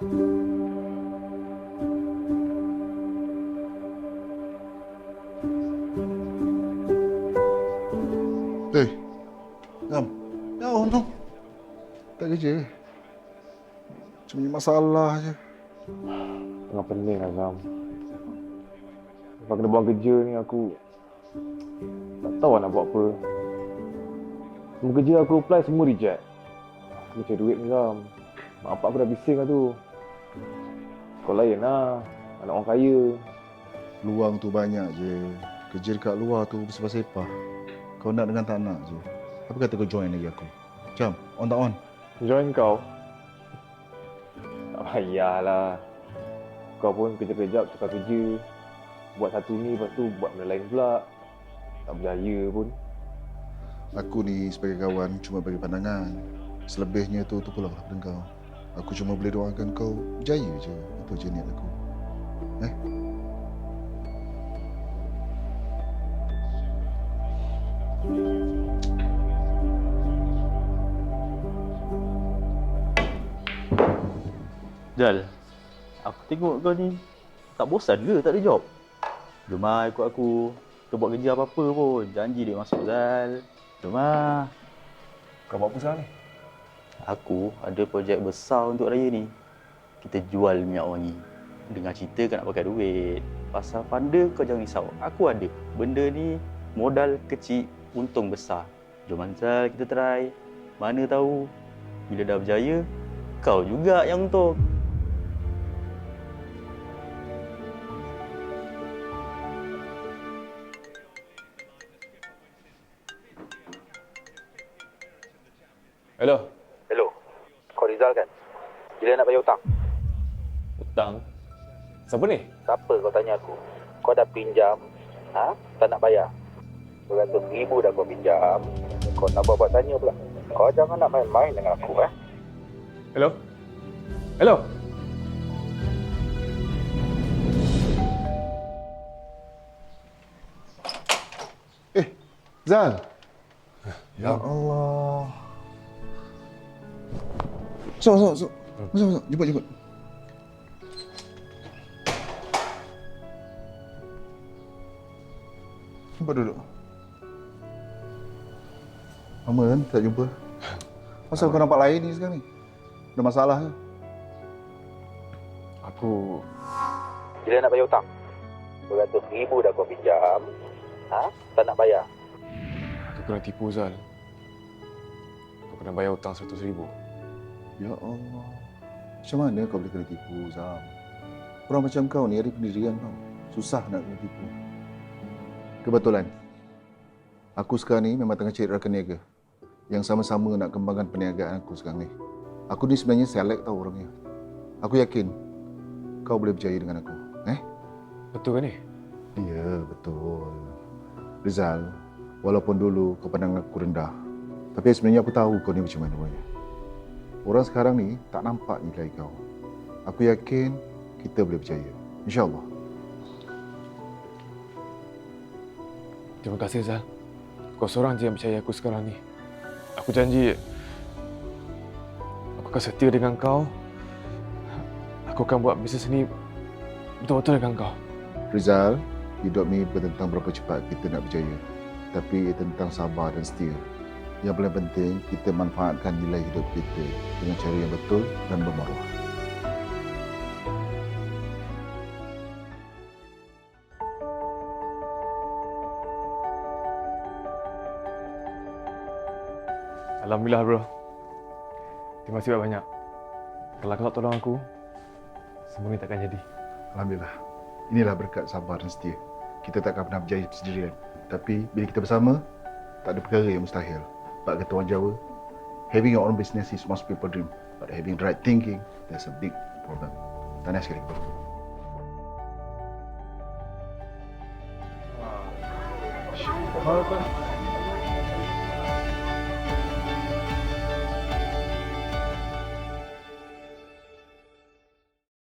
Eh, Ngam. Ya, no. Tak kerja. Cuma masalah je. Tengah pening Azam. Lepas kena buang kerja ni aku tak tahu nak buat apa. Semua kerja aku apply semua reject. Aku cari duit ni Azam. Mak bapak aku dah bising lah tu. Kau lain lah. Anak orang kaya. Luang tu banyak je. Kerja dekat luar tu bersepah-sepah. Kau nak dengan tak nak je. Apa kata kau join lagi aku? Jam, on tak on? Join kau. Tak payahlah. Kau pun kerja-kerja tukar kerja. Buat satu ni lepas tu buat benda lain pula. Tak berjaya pun. Aku ni sebagai kawan cuma bagi pandangan. Selebihnya tu tu pula pada kau. Aku cuma boleh doakan kau berjaya je. Itu je niat aku. Eh? Jal, aku tengok kau ni tak bosan ke tak ada job? Jom lah ikut aku. Kita buat kerja apa-apa pun. Janji dia masuk Zal. Jom lah. Kau buat apa sekarang ni? Aku ada projek besar untuk raya ni. Kita jual minyak wangi. Dengar cerita kau nak pakai duit. Pasal funda kau jangan risau. Aku ada. Benda ni modal kecil, untung besar. Jom Zal kita try. Mana tahu bila dah berjaya, kau juga yang untung. Hello. Kau Rizal kan? Bila nak bayar hutang? Hutang. Siapa ni? Siapa kau tanya aku? Kau dah pinjam, ha? Tak nak bayar. Beratus ribu dah kau pinjam. Kau nak buat-buat tanya pula. Kau jangan nak main-main dengan aku, eh? Hello. Hello. Eh, Zal. Ya Allah. So, so, so. Masuk, masuk. Jemput, jemput. Jumpa duduk. Lama kan tak jumpa? Masa kau nampak lain ni sekarang ni? Ada masalah ke? Aku Bila nak bayar hutang? Beratus ribu dah kau pinjam, ha? Tak nak bayar. aku kena tipu Zal. Aku kena bayar hutang seratus ribu. Ya Allah. Macam mana kau boleh kena tipu, Zam? Orang macam kau ni ada pendirian tau. Susah nak kena tipu. Kebetulan. Aku sekarang ni memang tengah cari rakan niaga. Yang sama-sama nak kembangkan perniagaan aku sekarang ni. Aku ni sebenarnya select tau orangnya. Aku yakin kau boleh berjaya dengan aku. Eh? Betul kan ni? Ya, betul. Rizal, walaupun dulu kau pandang aku rendah, tapi sebenarnya aku tahu kau ni macam mana orangnya. Orang sekarang ni tak nampak nilai kau. Aku yakin kita boleh berjaya. InsyaAllah. Terima kasih Zal. Kau seorang je yang percaya aku sekarang ni. Aku janji aku akan setia dengan kau. Aku akan buat bisnes ni betul-betul dengan kau. Rizal, hidup ni bukan tentang berapa cepat kita nak berjaya. Tapi tentang sabar dan setia. Yang paling penting, kita manfaatkan nilai hidup kita dengan cara yang betul dan bermaruah. Alhamdulillah bro. Terima kasih banyak. Kalau kau tolong aku, semua ni takkan jadi. Alhamdulillah. Inilah berkat sabar dan setia. Kita tak akan pernah berjaya sendirian. Tapi bila kita bersama, tak ada perkara yang mustahil. Kata orang Jawa, having your own business is most people dream. But having right thinking, that's a big problem. Tahniah sekali bro. Apa?